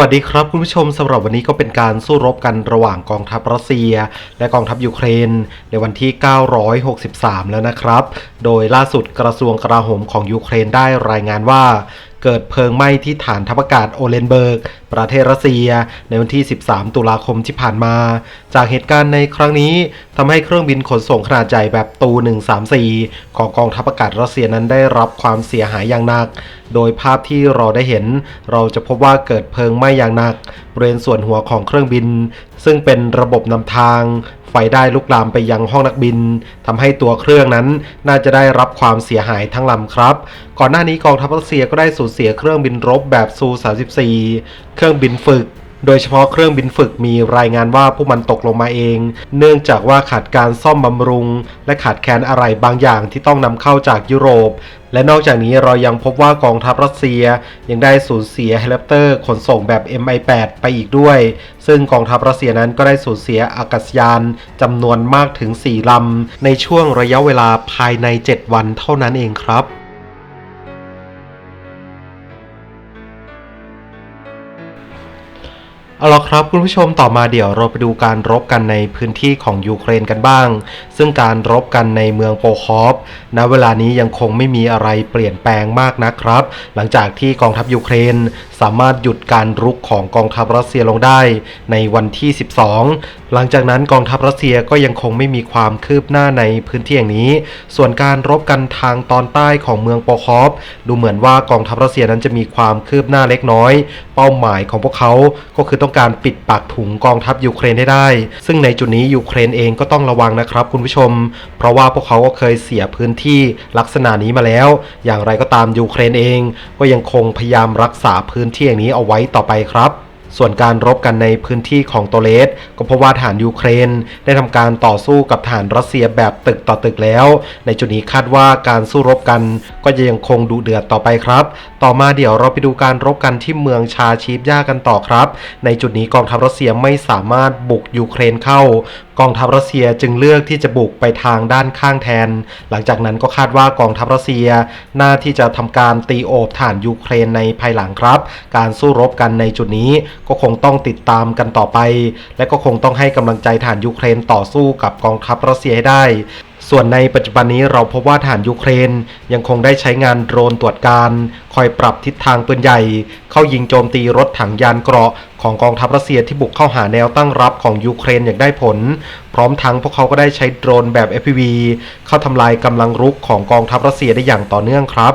วัสดีครับคุณผู้ชมสำหรับวันนี้ก็เป็นการสู้รบกันระหว่างกองทัพรัสเซีย และกองทัพยูเครน ในวันที่ 963 แล้วนะครับ โดยล่าสุดกระทรวงกลาโหมของยูเครนได้รายงานว่าเกิดเพลิงไหม้ที่ฐานทัพอากาศโอเลนเบิร์ก ประเทศรัสเซีย ในวันที่ 13 ตุลาคมที่ผ่านมา จากเหตุการณ์ในครั้งนี้ทำให้เครื่องบินขนส่งขนาดใหญ่แบบตู 134 ของกองทัพอากาศรัสเซียนั้นได้รับความเสียหายอย่างหนัก โดยภาพที่เราได้เห็น เราจะพบว่าเกิดเพลิงไหม้อย่างหนักบริเวณส่วนหัวของเครื่องบิน ซึ่งเป็นระบบนำทางไฟได้ลุกลามไปยังห้องนักบินทำให้ตัวเครื่องนั้นน่าจะได้รับความเสียหายทั้งลำครับ ก่อนหน้านี้กองทัพรัสเซียก็ได้สูญเสียเครื่องบินรบแบบซู 34 เครื่องบินฝึก โดยเฉพาะเครื่องบินฝึกมีรายงานว่าพวกมันตกลงมาเอง เนื่องจากว่าขาดการซ่อมบำรุง และขาดแคลนอะไรบางอย่างที่ต้องนำเข้าจากยุโรป และนอกจากนี้เรายังพบว่ากองทัพรัสเซียยังได้สูญเสียเฮลิคอปเตอร์ขนส่งแบบ Mi-8 ไปอีกด้วย ซึ่งกองทัพรัสเซียนั้นก็ได้สูญเสียอากาศยานจำนวนมากถึง 4ลำในช่วงระยะเวลาภายใน 7 วันเท่านั้นเองครับ เอาละครับคุณผู้ชมต่อมาเดี๋ยวเราไปดูการรบกันในพื้นที่ของยูเครนกันบ้าง ซึ่งการรบกันในเมืองโปคอฟณเวลานี้ยังคงไม่มีอะไรเปลี่ยนแปลงมากนะครับ หลังจากที่กองทัพยูเครนสามารถหยุดการรุกของกองทัพรัสเซียลงได้ในวันที่ 12 หลังจากนั้นกองทัพรัสเซียก็ยังคงไม่มีความคืบหน้าในพื้นที่อย่างนี้ ส่วนการรบกันทางตอนใต้ของเมืองโปคอฟดูเหมือนว่ากองทัพรัสเซียนั้นจะมีความคืบหน้าเล็กน้อย เป้าหมายของพวกเขาก็คือต้องการปิดปากถุงกองทัพยูเครนให้ได้ ซึ่งในจุดนี้ยูเครนเองก็ต้องระวังนะครับคุณผู้ชม เพราะว่าพวกเขาก็เคยเสียพื้นที่ลักษณะนี้มาแล้ว อย่างไรก็ตามยูเครนเอง ก็ยังคงพยายามรักษาพื้นที่อย่างนี้เอาไว้ต่อไปครับส่วนการรบกันในพื้นที่ของโตเลสก็เพราะว่าฐานยูเครน ได้ทำการต่อสู้กับฐานรัสเซียแบบตึกต่อตึกแล้ว ในจุดนี้คาดว่าการสู้รบกันก็จะยังคงดุเดือดต่อไปครับ ต่อมาเดี๋ยวเราไปดูการรบกันที่เมืองชาชีฟย่ากันต่อครับ ในจุดนี้กองทัพรัสเซียไม่สามารถบุกยูเครนเข้า กองทัพรัสเซียจึงเลือกที่จะบุกไปทางด้านข้างแทน หลังจากนั้นก็คาดว่ากองทัพรัสเซียน่าที่จะทำการตีโอบฐานยูเครนในภายหลังครับ การสู้รบกันในจุดนี้ก็คงต้องติดตามกันต่อไป และก็คงต้องให้กำลังใจฐานยูเครนต่อสู้กับกองทัพรัสเซียให้ได้ ส่วนในปัจจุบันนี้เราพบว่าฐานยูเครน ยังคงได้ใช้งานโดรนตรวจการ คอยปรับทิศทางปืนใหญ่ เข้ายิงโจมตีรถถังยานเกราะของกองทัพรัสเซียที่บุกเข้าหาแนวตั้งรับของยูเครนอย่างได้ผล พร้อมทั้งพวกเขาก็ได้ใช้โดรนแบบ FPV เข้าทำลายกำลังรุกของกองทัพรัสเซียได้อย่างต่อเนื่องครับ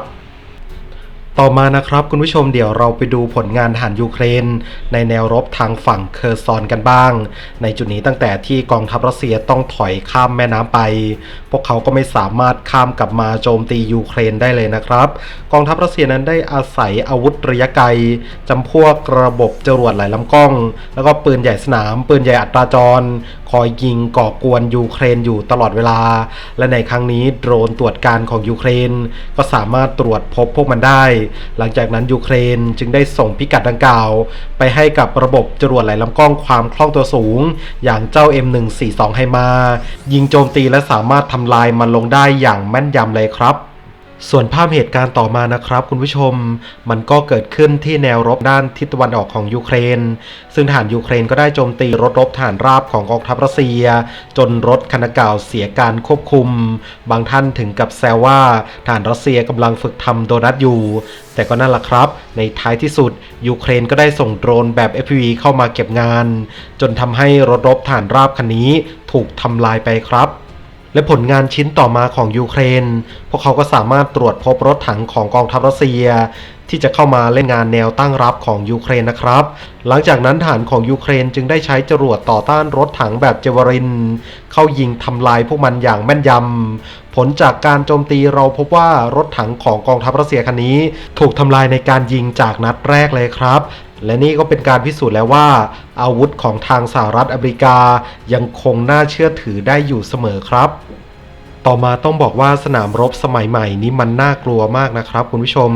ต่อมานะครับคุณผู้ชมเดี๋ยวเราไปดูผลงานทหารยูเครน ในแนวรบทางฝั่งเคอร์ซอนกันบ้าง ในจุดนี้ตั้งแต่ที่กองทัพรัสเซียต้องถอยข้ามแม่น้ำไป พวกเขาก็ไม่สามารถข้ามกลับมาโจมตียูเครนได้เลยนะครับ กองทัพรัสเซียนั้นได้อาศัยอาวุธระยะไกลจำพวกระบบจรวดหลายลำกล้อง แล้วก็ปืนใหญ่สนาม ปืนใหญ่อัตราจร คอยยิงก่อกวนยูเครนอยู่ตลอดเวลา และในครั้งนี้โดรนตรวจการของยูเครน ก็สามารถตรวจพบพวกมันได้หลังจากนั้นยูเครนจึงได้ส่งพิกัดดังกล่าว ไปให้กับระบบจรวดหลายลำกล้องความคล่องตัวสูง อย่างเจ้า M142 ให้มา ยิงโจมตีและสามารถทำลายมันลงได้อย่างแม่นยำเลยครับ ส่วนภาพเหตุการณ์ต่อมานะครับคุณผู้ชม มันก็เกิดขึ้นที่แนวรบด้านทิศตะวันออกของยูเครน ซึ่งทหารยูเครนก็ได้โจมตีรถรบฐานราบของกองทัพรัสเซีย จนรถคันดังกล่าเสียการควบคุม บางท่านถึงกับแซวว่าทหารรัสเซียกำลังฝึกทำโดนัทอยู่ แต่ก็นั่นแหละครับ ในท้ายที่สุดยูเครนก็ได้ส่งโดรนแบบ FPV เข้ามาเก็บงาน จนทำให้รถรบฐานราบคันนี้ถูกทำลายไปครับ และผลงานชิ้นต่อมาของยูเครน พวกเขาก็สามารถตรวจพบรถถังของกองทัพรัสเซีย ที่จะเข้ามาเล่นงานแนวตั้งรับของยูเครนนะครับ หลังจากนั้นฐานของยูเครนจึงได้ใช้จรวดต่อต้านรถถังแบบเจวริน เข้ายิงทำลายพวกมันอย่างแม่นยำผลจากการโจมตีเราพบว่ารถถังของกองทัพรัสเซียคันนี้ ถูกทำลายในการยิงจากนัดแรกเลยครับ และนี่ก็เป็นการพิสูจน์แล้วว่า อาวุธของทางสหรัฐอเมริกายังคงน่าเชื่อถือได้อยู่เสมอครับ ต่อมาต้องบอกว่าสนามรบสมัยใหม่นี้มันน่ากลัวมากนะครับคุณผู้ชม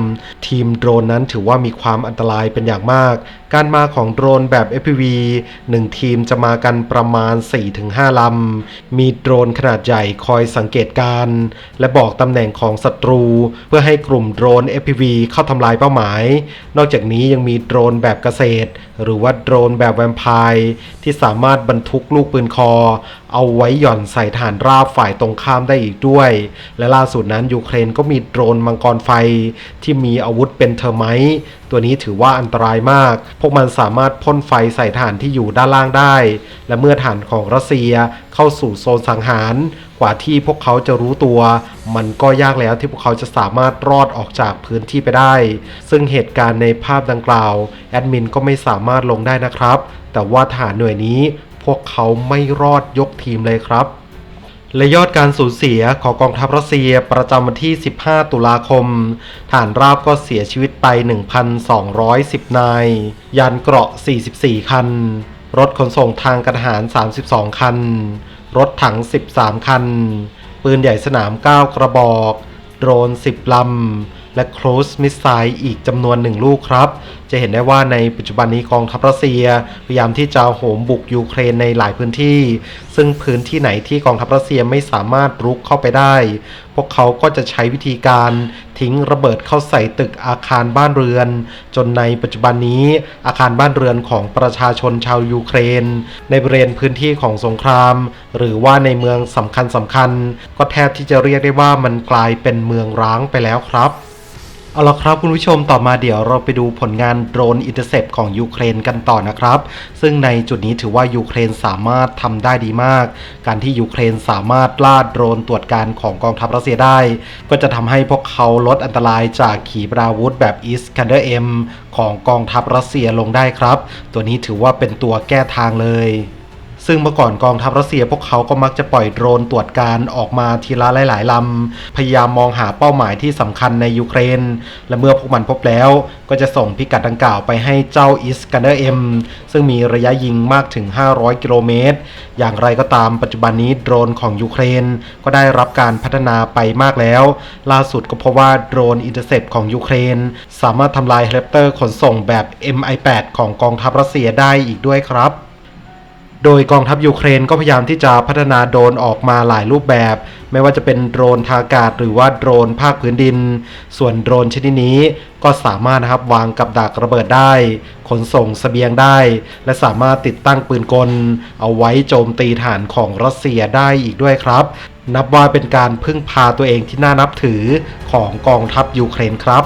ทีมโดรนนั้นถือว่ามีความอันตรายเป็นอย่างมาก การมาของโดรนแบบ FPV 1 ทีมจะมากันประมาณ 4-5 ลำ มีโดรนขนาดใหญ่คอยสังเกตการณ์และบอกตำแหน่งของศัตรู เพื่อให้กลุ่มโดรน FPV เข้าทำลายเป้าหมาย นอกจากนี้ยังมีโดรนแบบเกษตร หรือว่าโดรนแบบแวมไพร์ที่สามารถบรรทุกลูกปืนคอ เอาไว้หย่อนใส่ฐานราบฝ่ายตรงข้ามได้อีกด้วย และล่าสุดนั้นยูเครนก็มีโดรนมังกรไฟที่มีอาวุธเป็นเทอร์ไมต์ตัวนี้ถือว่าอันตรายมาก พวกมันสามารถพ่นไฟใส่ฐานที่อยู่ด้านล่างได้ และเมื่อฐานของรัสเซียเข้าสู่โซนสังหาร กว่าที่พวกเขาจะรู้ตัว มันก็ยากแล้วที่พวกเขาจะสามารถรอดออกจากพื้นที่ไปได้ ซึ่งเหตุการณ์ในภาพดังกล่าว แอดมินก็ไม่สามารถลงได้นะครับ แต่ว่าฐานหน่วยนี้พวกเขาไม่รอดยกทีมเลยครับ และยอดการสูญเสียของกองทัพรัสเซียประจำวันที่ 15 ตุลาคม ฐานราบก็เสียชีวิตไป 1,210 นาย ยานเกราะ 44 คัน รถขนส่งทางกรทหาร 32 คัน รถถัง 13 คัน ปืนใหญ่สนาม 9 กระบอก โดรน 10 ลำ และครูซมิสไซล์อีกจำนวนหนึ่งลูกครับ จะเห็นได้ว่าในปัจจุบันนี้กองทัพรัสเซีย พยายามที่จะโหมบุกยูเครนในหลายพื้นที่ ซึ่งพื้นที่ไหนที่กองทัพรัสเซียไม่สามารถรุกเข้าไปได้ พวกเขาก็จะใช้วิธีการทิ้งระเบิดเข้าใส่ตึกอาคารบ้านเรือน จนในปัจจุบันนี้อาคารบ้านเรือนของประชาชนชาวยูเครน ในบริเวณพื้นที่ของสงคราม หรือว่าในเมืองสำคัญสำคัญๆก็แทบที่จะเรียกได้ว่ามันกลายเป็นเมืองร้างไปแล้วครับ เอาละครับคุณผู้ชมต่อมาเดี๋ยวเราไปดูผลงานโดรนอินเตอร์เซปของยูเครนกันต่อนะครับ ซึ่งในจุดนี้ถือว่ายูเครนสามารถทำได้ดีมาก การที่ยูเครนสามารถล่าโดรนตรวจการของกองทัพรัสเซียได้ ก็จะทำให้พวกเขาลดอันตรายจากขีปนาวุธแบบอิสคันเดอร์เอ็มของกองทัพรัสเซียลงได้ครับ ตัวนี้ถือว่าเป็นตัวแก้ทางเลย ซึ่งเมื่อก่อนกองทัพรัสเซียพวกเขาก็มักจะปล่อยโดรนตรวจการออกมาทีละหลาย ๆลำพยายามมองหาเป้าหมายที่สำคัญในยูเครน และเมื่อพวกมันพบแล้ว ก็จะส่งพิกัดดังกล่าวไปให้เจ้าอิสกันเดอร์เอ็มซึ่งมีระยะยิงมากถึง 500 กิโลเมตร อย่างไรก็ตามปัจจุบันนี้โดรนของยูเครน ก็ได้รับการพัฒนาไปมากแล้ว ล่าสุดก็พบว่าโดรนอินเตอร์เซปของยูเครน สามารถทำลายเฮลิคอปเตอร์ขนส่งแบบ MI8 ของกองทัพรัสเซียได้อีกด้วยครับ โดยกองทัพยูเครนก็พยายามที่จะพัฒนาโดรนออกมาหลายรูปแบบ ไม่ว่าจะเป็นโดรนทางอากาศหรือว่าโดรนภาคพื้นดิน ส่วนโดรนชนิดนี้ก็สามารถนะครับวางกับดักระเบิดได้ ขนส่งเสบียงได้ และสามารถติดตั้งปืนกล เอาไว้โจมตีฐานของรัสเซียได้อีกด้วยครับ นับว่าเป็นการพึ่งพาตัวเองที่น่านับถือของกองทัพยูเครนครับ